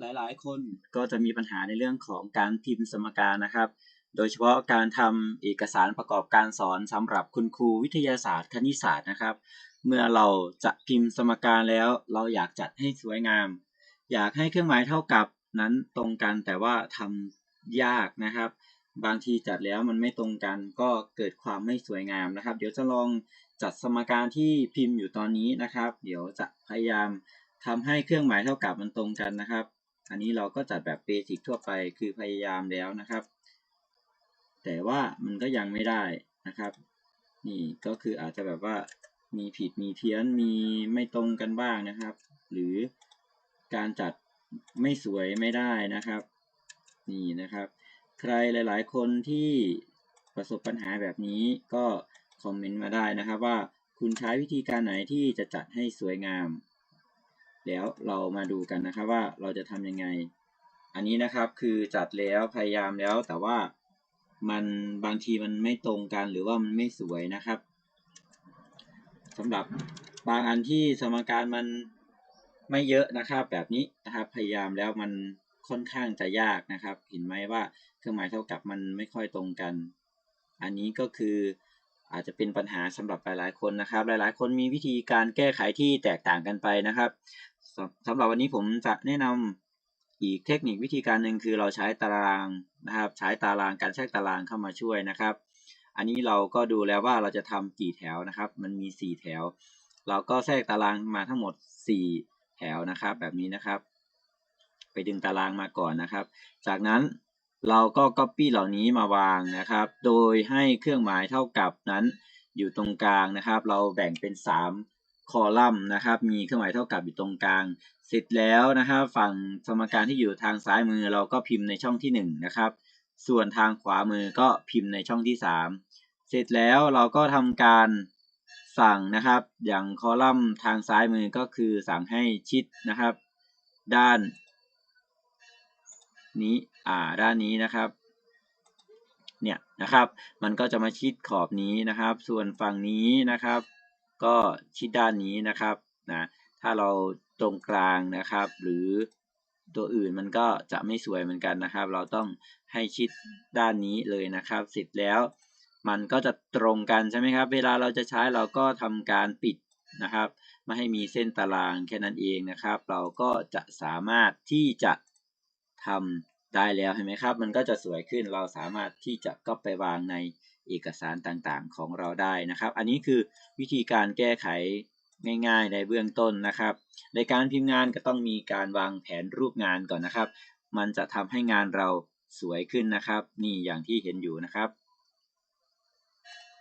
หลายๆ คนก็จะมีปัญหาในเรื่องของการพิมพ์สมการนะครับ โดยเฉพาะการทำเอกสารประกอบการสอนสำหรับคุณครูวิทยาศาสตร์คณิตศาสตร์นะครับ เมื่อเราจะพิมพ์สมการแล้ว เราอยากจัดให้สวยงาม อยากให้เครื่องหมายเท่ากับนั้นตรงกันแต่ว่าทำยากนะครับ บางทีจัดแล้วมันไม่ตรงกันก็เกิดความไม่สวยงามนะครับ เดี๋ยวจะลองจัดสมการที่พิมพ์อยู่ตอนนี้นะครับ เดี๋ยวจะพยายามทำให้เครื่องหมายเท่ากับมันตรงกันนะครับ อันนี้เราก็จัดแบบเบสิกทั่วไปคือพยายามแล้วนะครับ แต่ว่ามันก็ยังไม่ได้นะครับ นี่ก็คืออาจจะแบบว่ามีผิดมีเพี้ยนมีไม่ตรงกันบ้างนะครับ หรือการจัดไม่สวยไม่ได้นะครับ นี่นะครับ ใครหลาย ๆ คนที่ประสบปัญหาแบบนี้ก็คอมเมนต์มาได้นะครับว่าคุณใช้วิธีการไหนที่จะจัดให้สวยงาม แล้วเรามาดูกันนะครับว่าเราจะทำยังไง อันนี้นะครับคือจัดแล้วพยายามแล้วแต่ว่ามันบางทีมันไม่ตรงกันหรือว่ามันไม่สวยนะครับสำหรับบางอันที่สมการมันไม่เยอะนะครับ แบบนี้นะครับพยายามแล้วมันค่อนข้างจะยากนะครับ เห็นไหมว่าเครื่องหมายเท่ากับมันไม่ค่อยตรงกัน อันนี้ก็คืออาจจะเป็นปัญหาสำหรับหลายๆคนนะครับ หลายๆ คนมีวิธีการแก้ไขที่แตกต่างกันไปนะครับ สำหรับวันนี้ผมจะแนะนำอีกเทคนิควิธีการหนึ่งคือเราใช้ตารางนะครับ ใช้ตารางการแทรกตารางเข้ามาช่วยนะครับ อันนี้เราก็ดูแล้วว่าเราจะทำกี่แถวนะครับ มันมี 4 แถว เราก็แทรกตารางมาทั้งหมด 4 แถวนะครับ แบบนี้นะครับ ไปดึงตารางมาก่อนนะครับ จากนั้นเราก็ Copy เหล่านี้มาวางนะครับ โดยให้เครื่องหมายเท่ากับนั้นอยู่ตรงกลางนะครับ เราแบ่งเป็น 3 คอลัมน์นะครับ มีเครื่องหมายเท่ากับอยู่ตรงกลาง เสร็จแล้วนะครับ ฝั่งสมการที่อยู่ทางซ้ายมือเราก็พิมพ์ในช่องที่ 1 นะครับ ส่วนทางขวามือก็พิมพ์ในช่องที่ 3 เสร็จแล้วเราก็ทำการสั่งนะครับ อย่างคอลัมน์ทางซ้ายมือก็คือสั่งให้ชิดนะครับ ด้านนี้อ่าด้านนี้นะครับเนี่ยนะครับ มันก็จะมาชิดขอบนี้นะครับ ส่วนฝั่งนี้นะครับ ก็ชิดด้านนี้นะครับนะถ้าเราตรงกลางนะครับ หรือตัวอื่นมันก็จะไม่สวยเหมือนกันนะครับ เราต้องให้ชิดด้านนี้เลยนะครับ เสร็จแล้ว มันก็จะตรงกันใช่ไหมครับ เวลาเราจะใช้เราก็ทำการปิดนะครับไม่ให้มีเส้นตารางแค่นั้นเองนะครับ เราก็จะสามารถที่จะทำ ได้แล้วเห็นไหมครับ มันก็จะสวยขึ้นเราสามารถที่จะก็ไปวางในเอกสารต่างๆของเราได้นะครับ อันนี้คือวิธีการแก้ไขง่ายๆ ในเบื้องต้นนะครับ ในการพิมพ์งานก็ต้องมีการวางแผนรูปงานก่อนนะครับ มันจะทำให้งานเราสวยขึ้นนะครับ นี่อย่างที่เห็นอยู่นะครับ